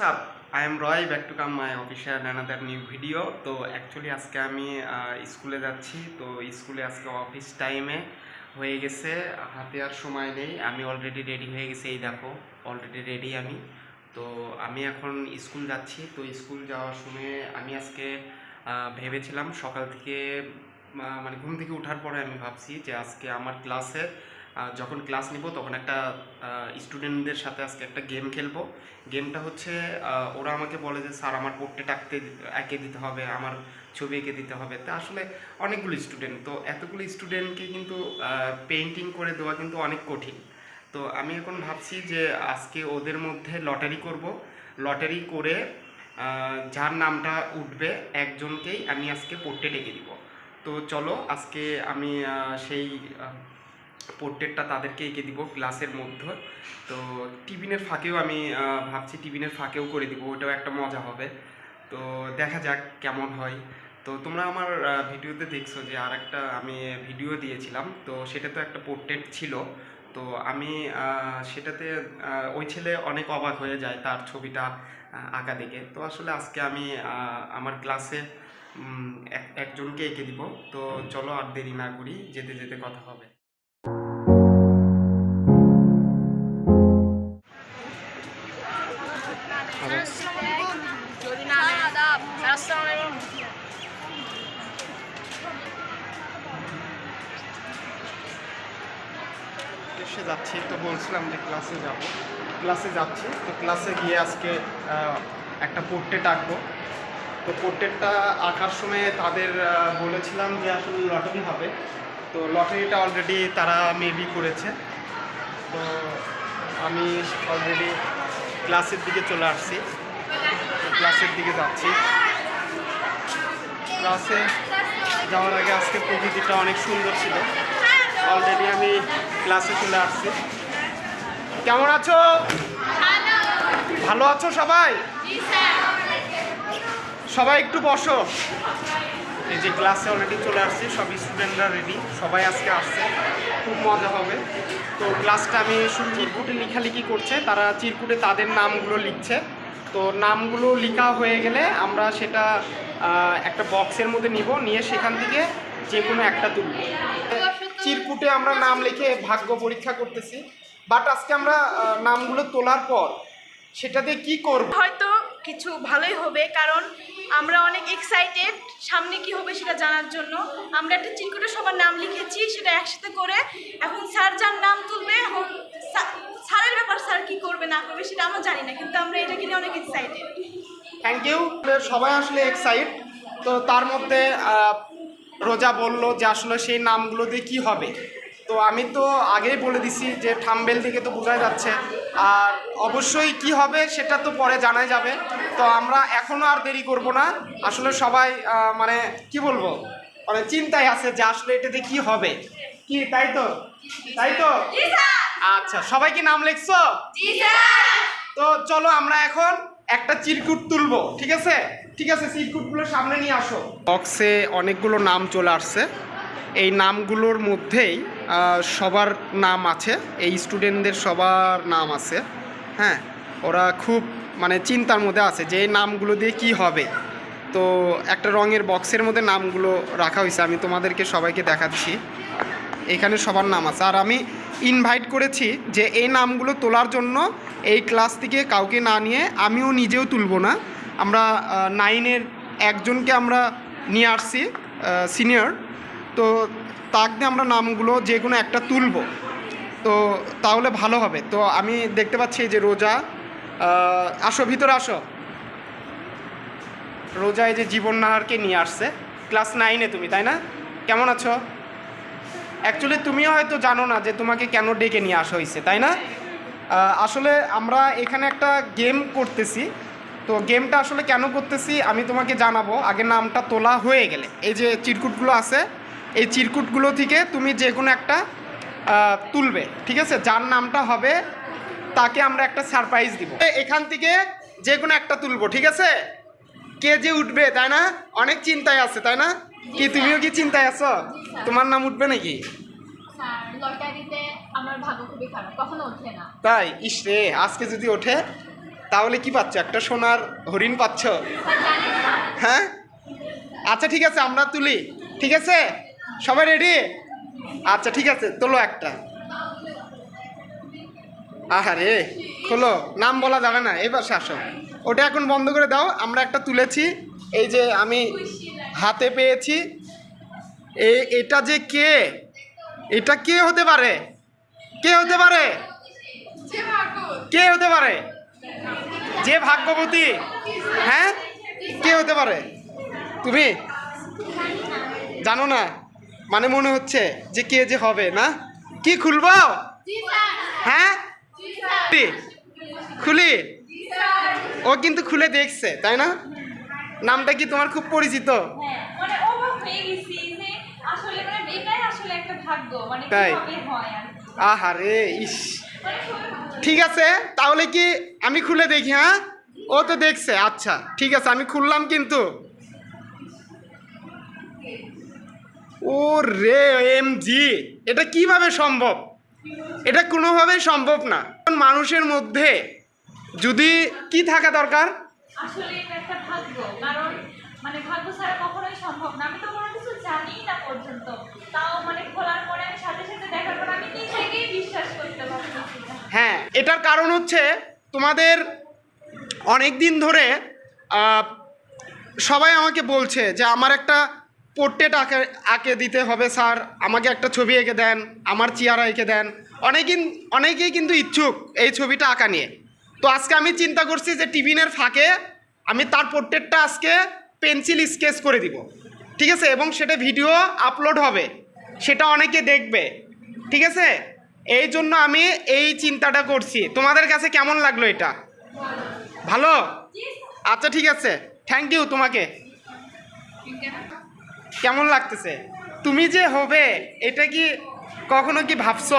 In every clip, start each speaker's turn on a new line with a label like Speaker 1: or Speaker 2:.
Speaker 1: up? I am Roy, back to come my official another new video. তো actually আজকে আমি স্কুলে যাচ্ছি। তো স্কুলে আজকে অফিস টাইমে হয়ে গেছে। হাতে আর সময় নেই। আমি অলরেডি রেডি হয়ে গেছি এই দেখো অলরেডি রেডি আমি। তো আমি এখন স্কুল যাচ্ছি। তো স্কুল যাওয়ার সময় আমি আজকে ভেবেছিলাম সকাল থেকে মানে ঘুম থেকে ওঠার পরে আমি ভাবছি যে আজকে আমার ক্লাসে আহ, যখন ক্লাস নিব তখন একটা স্টুডেন্টদের সাথে আজকে একটা গেম খেলব। গেমটা হচ্ছে ওরা আমাকে বলে যে, স্যার, আমার পোর্ট্রেট আঁকতে এঁকে দিতে হবে, আমার ছবি এঁকে দিতে হবে। তা আসলে অনেকগুলো স্টুডেন্ট তো এতগুলো স্টুডেন্টকে কিন্তু পেন্টিং করে দেওয়া কিন্তু অনেক কঠিন। তো আমি এখন ভাবছি যে, আজকে ওদের মধ্যে লটারি করব। লটারি করে যার নামটা উঠবে, একজনকেই আমি আজকে পোর্ট্রেট এঁকে দিব। তো চলো, আজকে আমি সেই পোর্ট্রেটটা তাদেরকে এঁকে দিব ক্লাসের মধ্যে। তো টিফিনের ফাঁকেও আমি ভাবছি টিফিনের ফাঁকেও করে দিব, ওটাও একটা মজা হবে। তো দেখা যাক কেমন হয়। তো তোমরা আমার ভিডিওতে দেখছ যে আর একটা আমি ভিডিও দিয়েছিলাম, তো সেটা তো একটা পোর্ট্রেট ছিল। তো আমি সেটাতে ওই ছেলে অনেক অবাক হয়ে যায় তার ছবিটা আঁকা দেখে। তো আসলে আজকে আমি আমার ক্লাসে এক- একজনকে এঁকে দিব। তো চলো আর দেরি না করি, যেতে যেতে কথা হবে। এসে যাচ্ছি, তো বলছিলাম যে ক্লাসে যাব। ক্লাসে যাচ্ছি, তো ক্লাসে গিয়ে আজকে একটা পোর্ট্রেট আঁকবো। তো পোর্ট্রেটটা আঁকার সময় তাদের বলেছিলাম যে আসলে লটারি হবে। তো লটারিটা অলরেডি তারা মেবি করেছে। তো আমি অলরেডি ক্লাসের দিকে চলে আসছি। ক্লাসের দিকে যাচ্ছি। ক্লাসে যাওয়ার আগে আজকে প্রকৃতিটা অনেক সুন্দর ছিল। অলরেডি আমি ক্লাসে চলে আসছি। কেমন আছো? ভালো আছো সবাই? সবাই একটু বসো। এই যে ক্লাসে অলরেডি চলে আসছি সব স্টুডেন্টরা রেডি সবাই আজকে আসছে। খুব মজা হবে। তো ক্লাসটা আমি শুরু চিরকুটে লেখালেখি করছে, তারা চিরকুটে তাদের নামগুলো লিখছে। তো নামগুলো লেখা হয়ে গেলে আমরা সেটা একটা বক্সের মধ্যে নিব, নিয়ে সেখান থেকে যে কোনো একটা তুলব। চিরকুটে আমরা নাম লিখে ভাগ্য পরীক্ষা করতেছি। বাট আজকে আমরা নামগুলো তোলার পর সেটা দিয়ে কী করব?
Speaker 2: হয়তো কিছু ভালোই হবে কারণ আমরা অনেক এক্সাইটেড সামনে কি হবে সেটা জানার জন্য। আমরা একটা চিরকুটে সবার নাম লিখেছি সেটা একসাথে করে এখন স্যার যার নাম তুলবে এখন স্যারের ব্যাপার স্যার কি করবে না করবে সেটা আমরা জানি না কিন্তু আমরা এটাকে নিয়ে অনেক এক্সাইটেড
Speaker 1: থ্যাংক ইউ সবাই আসলে এক্সাইট তো তার মধ্যে রোজা বলল যে আসলে সেই নামগুলো দিয়ে কী হবে? তো আমি তো আগেই বলে দিছি যে থাম্বেল দিকে তো বোঝা যাচ্ছে। আর অবশ্যই কি হবে সেটা তো পরে জানাই যাবে। তো আমরা এখনও আর দেরি করব না। আসলে সবাই মানে কি বলব? মানে চিন্তায় আছে যে আসলে এটাতে কি হবে? কি তাই তো? তাই তো? আচ্ছা সবাই কি নাম লিখছো? তো চলো আমরা এখন একটা চিরকুট তুলবো ঠিক আছে? ঠিক আছে চিরকুটগুলো সামনে নিয়ে আসো। বক্সে অনেকগুলো নাম চলে আসছে। এই নামগুলোর মধ্যেই সবার নাম আছে। এই স্টুডেন্টদের সবার নাম আছে। হ্যাঁ ওরা খুব মানে চিন্তার মধ্যে আছে যে এই নামগুলো দিয়ে কি হবে। তো একটা রঙের বক্সের মধ্যে নামগুলো রাখা হয়েছে। আমি তোমাদেরকে সবাইকে দেখাচ্ছি। এখানে সবার নাম আছে। আর আমি ইনভাইট করেছি যে এই নামগুলো তোলার জন্য এই ক্লাস থেকে কাউকে না নিয়ে আমিও নিজেও তুলব না। আমরা নাইনের একজনকে আমরা নিয়ে আসছি সিনিয়র। তো তাক আমরা নামগুলো যে কোনো একটা তুলব। তো তাহলে ভালো হবে। তো আমি দেখতে পাচ্ছি যে রোজা। আসো, ভিতরে আসো। রোজা এই যে জীবন নাহারকে নিয়ে আসছে। ক্লাস নাইনে তুমি, তাই না? কেমন আছো? অ্যাকচুয়ালি তুমিও হয়তো জানো না যে তোমাকে কেন ডেকে নিয়ে আসা হয়েছে, তাই না? আসলে আমরা এখানে একটা গেম করতেছি। তো গেমটা আসলে কেন করতেছি আমি তোমাকে জানাব। আগে নামটা তোলা হয়ে গেলে। এই যে চিরকুটগুলো আছে এই চিরকুটগুলো থেকে তুমি যে কোনো একটা তুলবে ঠিক আছে? যার নামটা হবে তাকে আমরা একটা সারপ্রাইজ দিব। এখান থেকে যে কোনো একটা তুলবো ঠিক আছে? কে যে উঠবে তাই না? অনেক চিন্তায় আছে তাই না? কি তুমিও কি চিন্তায় আছো? তোমার নাম উঠবে নাকি? তাই? ইস রে আজকে যদি ওঠে তাহলে কি পাচ্ছ? একটা সোনার হরিণ পাচ্ছ? হ্যাঁ? আচ্ছা ঠিক আছে, আমরা তুলি। ঠিক আছে? সবাই রেডি আচ্ছা ঠিক আছে, তোলো একটা। আহারে, খোলো, নাম বলা যাবে না, এবার আসো। ওটা এখন বন্ধ করে দাও, আমরা একটা তুলেছি। এই যে আমি হাতে পেয়েছি। এ, এটা যে কে? এটা কে হতে পারে? কে হতে পারে? কে হতে পারে? যে ভাগ্যবতী হ্যাঁ? কে হতে পারে? তুমি? জানো না? মানে মনে হচ্ছে যে কে যে হবে না? কি খুলবো? হ্যাঁ? খুলি। ও কিন্তু খুলে দেখছে তাই না? নামটা কি তোমার খুব পরিচিত?
Speaker 3: হ্যাঁ, মানে মানে
Speaker 1: তাই? আহারে ইস। ঠিক আছে, তাহলে কি আমি খুলে দেখি হ্যাঁ? ও তো দেখছে আচ্ছা ঠিক আছে, আমি খুললাম কিন্তু। ও রে এম জি এটা কীভাবে সম্ভব? এটা কোনোভাবেই সম্ভব না। মানুষের মধ্যে যদি কি থাকা দরকার?
Speaker 3: আসলে একটা কারণ মানে ভাগ্য ছাড়া কখনোই সম্ভব না আমি তো কোনো কিছু জানি না পর্যন্ত তাও মানে খোলার পরে আমি সাথে সাথে দেখার পর আমি নিজেকেই বিশ্বাস করতে পারতেছি না
Speaker 1: হ্যাঁ এটার কারণ হচ্ছে তোমাদের অনেক দিন ধরে সবাই আমাকে বলছে যে আমার একটা পোর্ট্রেট আঁকে আঁকে দিতে হবে স্যার, আমাকে একটা ছবি এঁকে দেন, আমার চেয়ারা এঁকে দেন। অনেকেই অনেকেই কিন্তু ইচ্ছুক এই ছবিটা আঁকা নিয়ে। তো আজকে আমি চিন্তা করছি যে টিফিনের ফাঁকে আমি তার পোর্ট্রেটটা আজকে পেন্সিল স্কেচ করে দিব। ঠিক আছে? এবং সেটা ভিডিও আপলোড হবে। সেটা অনেকে দেখবে। ঠিক আছে? এই জন্য আমি এই চিন্তাটা করছি। তোমাদের কাছে কেমন লাগল এটা? ভালো? আচ্ছা ঠিক আছে। থ্যাংক ইউ তোমাকে। কেমন লাগতেছে? তুমি যে হবে এটা কি কখনো কি ভাবছ?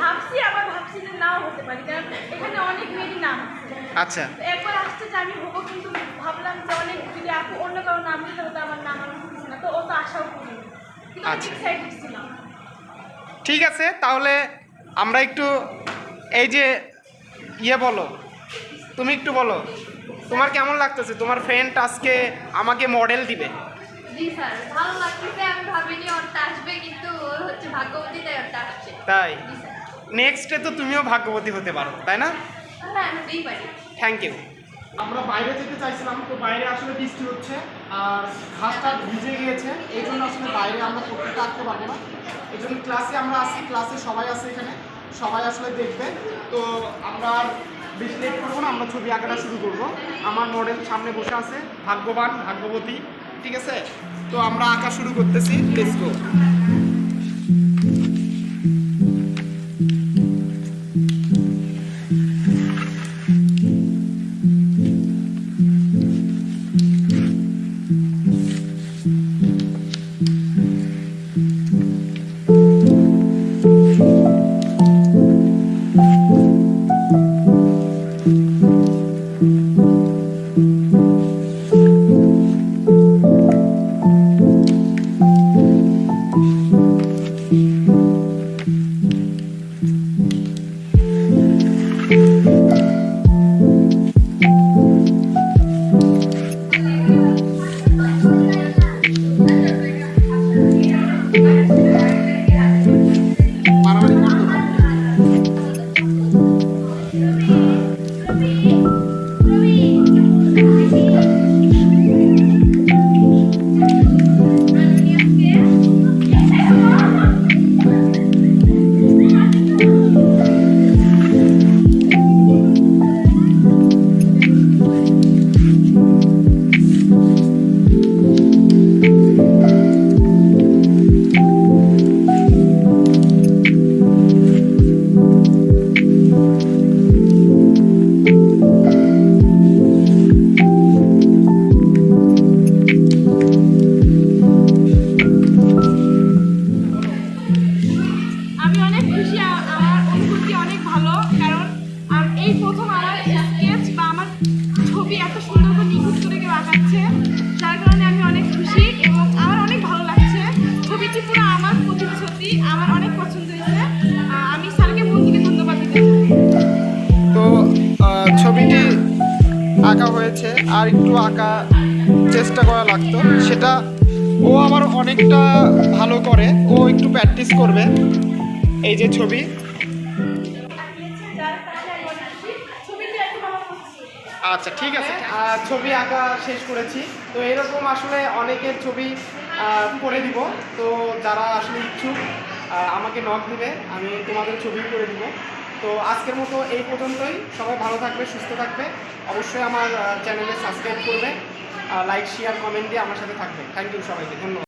Speaker 2: ভাবছি আবার ভাবছি যে নাও হতে পারি কারণ এখানে অনেক মেয়েরই নাম
Speaker 1: আচ্ছা।
Speaker 2: একবার আসছে যে আমি হব কিন্তু ভাবলাম যে অনেক যদি আপু অন্য কারও নাম দিতে হতো আমার নাম আমি না তো ও তো আশাও করিনি। কিন্তু
Speaker 1: আচ্ছা। ঠিক আছে তাহলে আমরা একটু এই যে ইয়ে বলো তুমি একটু বলো তোমার কেমন লাগতেছে? তোমার ফ্রেন্ড আজকে আমাকে মডেল দিবে।
Speaker 4: জি স্যার ভালো লাগতেছে আমি ভাবিনি ওরটা আসবে কিন্তু ওর হচ্ছে ভাগ্যবতী তাই
Speaker 1: নেক্সটে তো তুমিও ভাগ্যবতী হতে পারো তাই না?
Speaker 4: হ্যাঁ আমি দিই পারি।
Speaker 1: থ্যাংক ইউ আমরা বাইরে যেতে চাইছিলাম তো বাইরে আসলে বৃষ্টি হচ্ছে। আর ঘাসটা ভিজে গিয়েছে, এই জন্য আসলে বাইরে আমরা পড়তে আঁকতে পারব না। এই জন্য ক্লাসে আমরা আসি ক্লাসে সবাই আছে এখানে, সবাই আসলে দেখবে। তো আমরা বেশি লেট করব না, আমরা ছবি আঁকাটা শুরু করব। আমার মডেল সামনে বসে আছে, ভাগ্যবান, ভাগ্যবতী, ঠিক আছে? তো আমরা আঁকা শুরু করতেছি লেটস আঁকা হয়েছে আর একটু আঁকা চেষ্টা করা লাগতো। সেটা ও আবার অনেকটা ভালো করে ও একটু প্র্যাকটিস করবে। এই যে ছবি। আচ্ছা ঠিক আছে। আহ, ছবি আঁকা শেষ করেছি। তো এরকম আসলে অনেকের ছবি করে দিব। তো যারা আসলে ইচ্ছুক আমাকে নক দিবে আমি তোমাদের ছবি করে দিব। তো আজকের মতো এই পর্যন্তই। সবাই ভালো থাকবে, সুস্থ থাকবে। অবশ্যই আমার চ্যানেলে সাবস্ক্রাইব করবে। লাইক শেয়ার কমেন্ট দিয়ে আমার সাথে থাকবে। থ্যাংক ইউ সবাইকে, ধন্যবাদ।